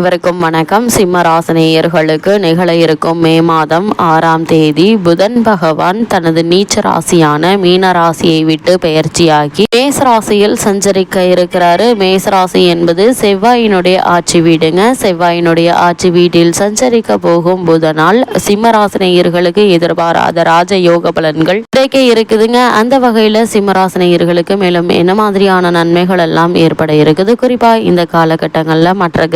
இவருக்கும் வணக்கம். சிம்ம ராசினியர்களுக்கு நிகழ இருக்கும் மே மாதம் ஆறாம் தேதி புதன் பகவான் தனது நீச்ச ராசியான மீன ராசியை விட்டு பெயர்ச்சியாகி மேச ராசியில் சஞ்சரிக்க இருக்கிறாரு. மேச ராசி என்பது செவ்வாயினுடைய ஆட்சி வீடுங்க. செவ்வாயினுடைய ஆட்சி வீட்டில் சஞ்சரிக்க போகும் புதனால் சிம்ம ராசினியர்களுக்கு எதிர்பாராத ராஜ யோக பலன்கள் கிடைக்க இருக்குதுங்க. அந்த வகையில சிம்ம ராசினியர்களுக்கு மேலும் என்ன மாதிரியான நன்மைகள் எல்லாம் ஏற்பட இருக்குது? குறிப்பா இந்த காலகட்டங்கள்ல மற்ற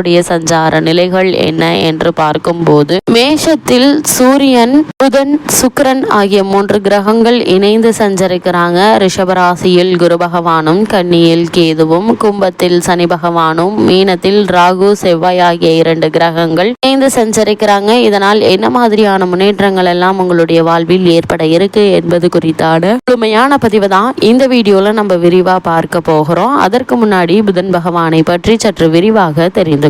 கிரகங்களுடைய சஞ்சார நிலைகள் என்ன என்று பார்க்கும்போது மேஷத்தில் சூரியன் புதன் சுக்கரன் ஆகிய மூன்று கிரகங்கள் இணைந்து சஞ்சரிக்கிறாங்க. ரிஷபராசியில் குரு பகவானும் கன்னியில் கேதுவும் கும்பத்தில் சனி பகவானும் மீனத்தில் ராகு செவ்வாய் ஆகிய இரண்டு கிரகங்கள் இணைந்து சஞ்சரிக்கிறாங்க. இதனால் என்ன மாதிரியான முன்னேற்றங்கள் எல்லாம் உங்களுடைய வாழ்வில் ஏற்பட இருக்கு என்பது குறித்தான முழுமையான பதிவு தான் இந்த வீடியோல நம்ம விரிவா பார்க்க போகிறோம். அதற்கு முன்னாடி புதன் பகவானை பற்றி சற்று விரிவாக தெரிந்து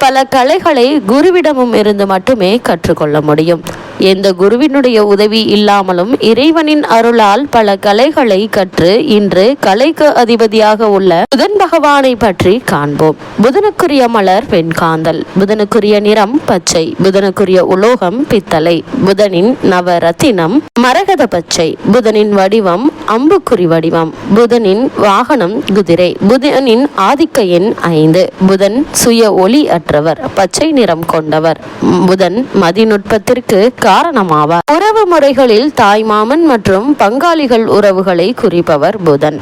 பல கலைகளை குருவிடமும் இருந்து மட்டுமே கற்றுக்கொள்ள முடியும். எந்த குருவினுடைய உதவி இல்லாமலும் இறைவனின் அருளால் பல கலைகளை கற்று இன்று கலைக்கு அதிபதியாக உள்ள புதன் பகவானை பற்றி காண்போம். புதனுக்குரிய மலர் வெண்காந்தல் புதனுக்குரிய நிறம் பச்சை புதனுக்குரிய உலோகம் பித்தளை புதனின் நவரத்தினம் மரகத பச்சை புதனின் வடிவம் அம்புக்குறி வடிவம். புதனின் வாகனம் குதிரை. புதனின் ஆதிக்க எண் ஐந்து. புதன் சுய ஒளி அற்றவர் பச்சை நிறம் கொண்டவர். புதன் மதிநுட்பத்திற்கு காரணமாவார். உறவு முறைகளில் தாய்மாமன் மற்றும் பங்காளிகள் உறவுகளை குறிப்பவர் புதன்.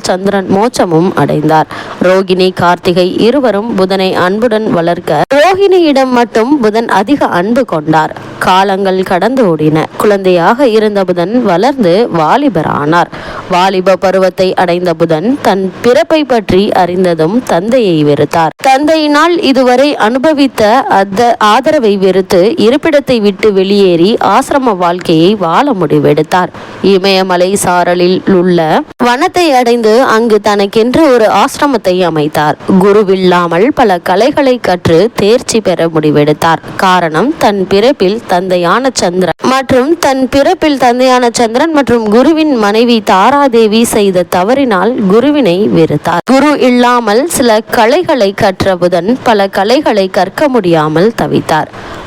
சந்திரன் மோட்சமும் அடைந்தார். ரோகிணி கார்த்திகை இருவரும் புதனை அன்புடன் வளர்க்க ரோகிணியிடம் மட்டும் புதன் அதிக அன்பு கொண்டார். காலங்கள் கடந்து ஓடின. குழந்தையாக இருந்த புதன் வளர்ந்து வாலிபரானார். வாலிப பருவத்தை அடைந்த புதன் தன் பிறப்பை பற்றி அறிந்ததும் தந்தையை வெறுத்தார். தந்தையினால் இதுவரை அனுபவித்த அந்த ஆதரவை வெறுத்து இருப்பிடத்தை விட்டு வெளியேறி ஆசிரம வாழ்க்கையை வாழ முடிவெடுத்தார். இமயமலை சாரலில் உள்ள வனத்தை அடைந்து அங்கு தனக்கென்று ஒரு ஆசிரமத்தை அமைத்தார். குருவில்லாமல் பல கலைகளை கற்று தேர்ச்சி பெற முடிவெடுத்தார். காரணம் தன் பிறப்பில் தந்தையான சந்திரன். மற்றும் தன் பிறப்பில் தந்தையான சந்திரன் மற்றும் குருவின் மனைவி தாராதேவி செய்த தவறினால் குருவினை வெறுத்தார். குரு இல்லாமல் சில கலைகளை கற்ற புதன் பல கலைகளை கற்க முடியாமல் தவித்தார்.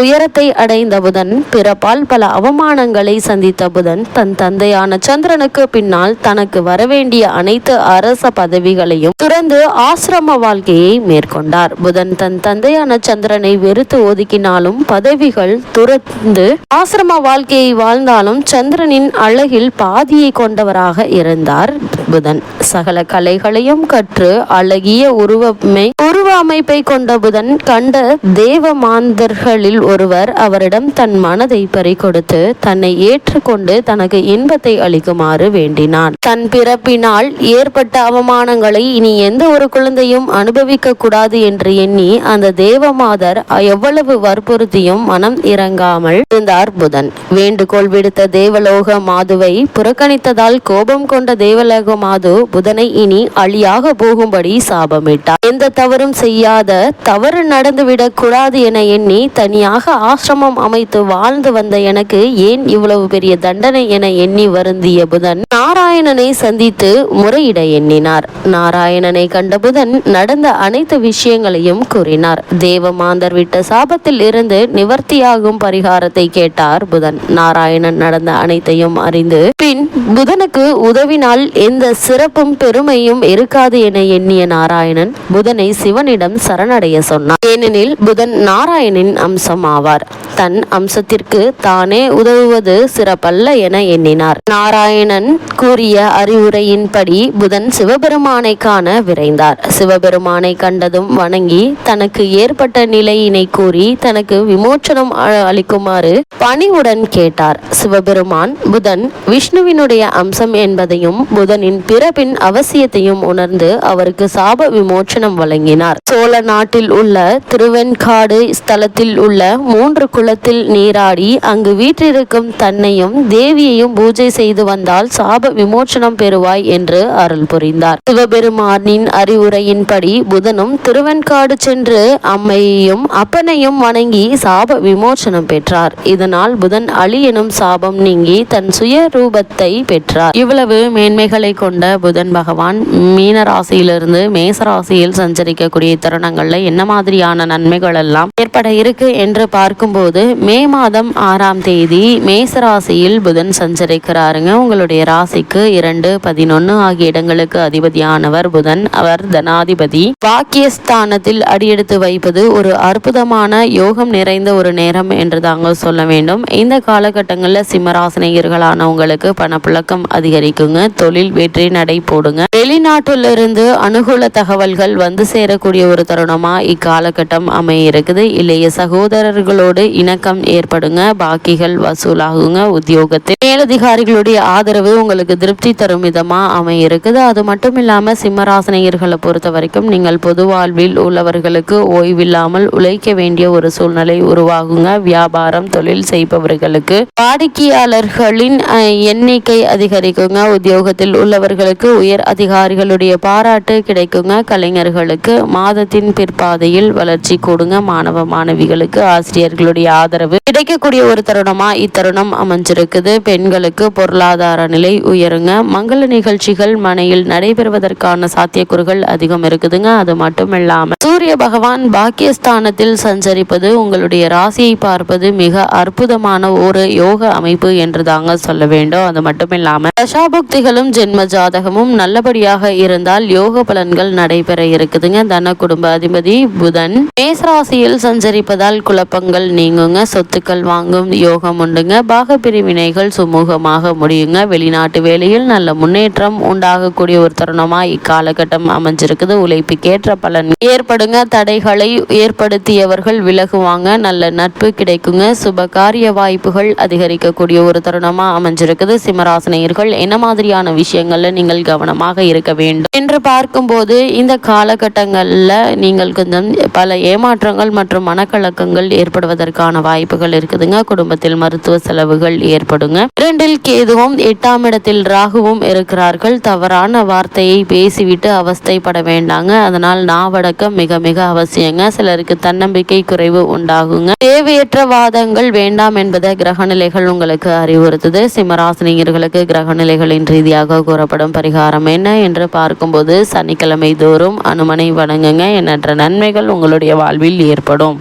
உயரத்தை அடைந்த புதன் பிறப்பால் பல அவமானங்களை சந்தித்த புதன் தன் தந்தையான சந்திரனுக்கு பின்னால் தனக்கு வரவேண்டிய அனைத்து அரச பதவிகளையும் துறந்து ஆசிரம வாழ்க்கையை மேற்கொண்டார். புதன் தன் தந்தையான சந்திரனை வெறுத்து ஒதுக்கினாலும் பதவிகள் துறந்து ஆசிரம வாழ்க்கையை வாழ்ந்தாலும் சந்திரனின் அழகில் பாதியை கொண்டவராக இருந்தார் புதன். சகல கலைகளையும் கற்று அழகிய உருவமை உருவ அமைப்பை கொண்ட புதன் கண்ட தேவ மாந்தர் நண்பர்களில் ஒருவர் அவரிடம் தன் மனதை பறிகொடுத்து தன்னை ஏற்றுக்கொண்டு தனக்கு இன்பத்தை அளிக்குமாறு வேண்டினான். தன் பிறப்பினால் ஏற்பட்ட அவமானங்களை இனி எந்த ஒரு குழந்தையும் அனுபவிக்க கூடாது என்று எண்ணி அந்த தேவமாதர் எவ்வளவு வற்புறுத்தியும் மனம் இறங்காமல் இருந்தார் புதன். வேண்டுகோள் விடுத்த தேவலோக மாதுவை புறக்கணித்ததால் கோபம் கொண்ட தேவலோக மாது புதனை இனி அழியாக போகும்படி சாபமிட்டார். எந்த தவறும் செய்யாத தவறு நடந்துவிடக் கூடாது என எண்ணி தனியாக ஆசிரமம் அமைத்து வாழ்ந்து வந்த எனக்கு ஏன் இவ்வளவு பெரிய தண்டனை என எண்ணி வருந்திய புதன்? நாராயணனை சந்தித்து முறையிட எண்ணினார். நாராயணனை கண்ட புதன் நடந்த அனைத்து விஷயங்களையும் கூறினார். தேவமாந்தர் விட்ட சாபத்தில் இருந்து நிவர்த்தியாகும் பரிகாரத்தை கேட்டார் புதன். நாராயணன் நடந்த அனைத்தையும் அறிந்து பின் புதனுக்கு உதவினால் எந்த சிறப்பும் பெருமையும் இருக்காது என எண்ணிய நாராயணன் புதனை சிவனிடம் சரணடைய சொன்னார் ஏனெனில் புதன் நாராயணின் அம்சமாவார். தன் அம்சத்திற்கு தானே உதவுவது சிறப்பல்ல என எண்ணினார். நாராயணன் கூறிய அறிவுரையின்படி புதன் சிவபெருமானை காண விரைந்தார். சிவபெருமானை கண்டதும் வணங்கி தனக்கு ஏற்பட்ட நிலையினை கூறி தனக்கு விமோச்சனம் அளிக்குமாறு பணிவுடன் கேட்டார். சிவபெருமான் புதன் விஷ்ணுவினுடைய அம்சம் என்பதையும் புதனின் பிறப்பின் அவசியத்தையும் உணர்ந்து அவருக்கு சாப விமோச்சனம் வழங்கினார். சோழ நாட்டில் உள்ள திருவெண்காடு ஸ்தலத்தில் உள்ள மூன்று குளத்தில் நீராடி அங்கு வீற்றிருக்கும் தன்னையும் தேவியையும் பூஜை செய்து வந்தால் சாப விமோச்சனம் பெறுவாய் என்று அருள் புரிந்தார். சிவபெருமானின் அறிவுரையின்படி புதனும் திருவெண்காடு சென்று அம்மையையும் அப்பனையும் வணங்கி சாப விமோச்சனம் பெற்றார். இதனால் புதன் அழி எனும் சாபம் நீங்கி தன் சுய ரூபத்தை பெற்றார். இவ்வளவு மேன்மைகளை கொண்ட புதன் பகவான் மீன ராசியிலிருந்து மேச ராசியில் சஞ்சரிக்கக்கூடிய தருணங்கள்ல என்ன மாதிரியான நன்மைகள் எல்லாம் ஏற்பட இருக்கு? என்று பார்க்கும்போது மே மாதம் ஆறாம் தேதி மேச ராசியில் புதன் சஞ்சரிக்கிறாருங்க. உங்களுடைய ராசிக்கு இரண்டு பதினொன்னு ஆகிய இடங்களுக்கு அதிபதியானவர் புதன். அவர் தனாதிபதி. பாக்கியஸ்தானத்தில் அடியெடுத்து வைப்பது ஒரு அற்புதமான யோகம் நிறைந்த ஒரு நேரம் என்று தாங்க சொல்ல வேண்டும். இந்த காலகட்டங்களில் சிம்மராசினியர்களான உங்களுக்கு பணப்புழக்கம் அதிகரிக்குங்க. தொழில் வெற்றி நடை போடுங்க. வெளிநாட்டிலிருந்து அனுகூல தகவல்கள் வந்து சேரக்கூடிய ஒரு தருணமா இக்காலகட்டம் அமைய இருக்குது. இளைய சகோதரர்களோடு இணக்கம் ஏற்படுங்க பாக்கிகள் வசூலாகுங்க உத்தியோகத்தில் மேலதிகாரிகளுடைய ஆதரவு உங்களுக்கு திருப்தி தரும் விதமா அமைய இருக்குது அது மட்டும் இல்லாம சிம்மராசனையர்களை பொறுத்த வரைக்கும் நீங்கள் பொது வாழ்வில் உள்ளவர்களுக்கு ஓய்வில்லாமல் உழைக்க வேண்டிய ஒரு சூழ்நிலை உருவாகுங்க. வியாபாரம் தொழில் செய்பவர்களுக்கு வாடிக்கையாளர்களின் எண்ணிக்கை அதிகரிக்குங்க. உத்தியோகத்தில் உள்ளவர்களுக்கு உயர் அதிகாரிகளுடைய பாராட்டு கிடைக்குங்க. கலைஞர்களுக்கு மாதத்தின் பிற்பாதையில் வளர்ச்சி கூடுங்க. மாணவ மாணவிகள் பெண்களுக்கு ஆசிரியர்களுடைய ஆதரவு. கிடைக்கக்கூடிய ஒரு தருணமா இத்தருணம் அமைஞ்சிருக்குது. பெண்களுக்கு பொருளாதார நிலை உயருங்க. மங்கள நிகழ்ச்சிகள் மனையில் நடைபெறுவதற்கான சாத்தியக்கூறுகள் அதிகம் இருக்குதுங்க. அது மட்டும் இல்லாம சூரிய பகவான் பாக்கியஸ்தானத்தில் சஞ்சரிப்பது உங்களுடைய ராசியை பார்ப்பது மிக அற்புதமான ஒரு யோக அமைப்பு என்று தாங்க சொல்ல வேண்டும். அது மட்டும் இல்லாம தசாபுக்திகளும் ஜென்ம ஜாதகமும் நல்லபடியாக இருந்தால் யோக பலன்கள் நடைபெற இருக்குதுங்க. தன குடும்ப அதிபதி புதன். மேசராசியில் செய்வதால் குழப்பங்கள் நீங்குங்க சொத்துக்கள் வாங்கும் யோகம் உண்டுங்க. பாகப்பிரிவினைகள் சுமூகமாக முடியுங்க. வெளிநாட்டு வேலையில் நல்ல முன்னேற்றம் உண்டாகக்கூடிய ஒரு தருணமாக இக்காலகட்டம் அமைஞ்சிருக்குது. உழைப்புக்கேற்ற பலன் ஏற்படுங்க. தடைகளை ஏற்படுத்தியவர்கள் விலகுவாங்க. நல்ல நட்பு கிடைக்குங்க. சுப காரிய வாய்ப்புகள் அதிகரிக்கக்கூடிய ஒரு தருணமாக அமைஞ்சிருக்குது. சிம்மராசனையர்கள் என்ன மாதிரியான விஷயங்களில் நீங்கள் கவனமாக இருக்க வேண்டும் என்று பார்க்கும்போது இந்த காலகட்டங்களில் நீங்கள் கொஞ்சம் பல ஏமாற்றங்கள் மற்றும் பழக்கங்கள் ஏற்படுவதற்கான வாய்ப்புகள் இருக்குதுங்க. குடும்பத்தில் மருத்துவ செலவுகள் ஏற்படுங்க. இரண்டில் கேதுவும் எட்டாம் இடத்தில் ராகுவும் இருக்கிறார்கள். தவறான வார்த்தையை பேசிவிட்டு அவஸ்தைப்பட வேண்டாங்க. அதனால் நாவடக்கம் மிக மிக அவசியங்க. சிலருக்கு தன்னம்பிக்கை குறைவு உண்டாகுங்க. தேவையற்ற வாதங்கள் வேண்டாம் என்பதை கிரகநிலைகள் உங்களுக்கு அறிவுறுத்துது. சிம்மராசினியர்களுக்கு கிரகநிலைகளின் ரீதியாக கூறப்படும் பரிகாரம் என்ன என்று பார்க்கும்போது சனிக்கிழமை தோறும் அனுமனை வணங்குங்க. எண்ணற்ற நன்மைகள் உங்களுடைய வாழ்வில் ஏற்படும்.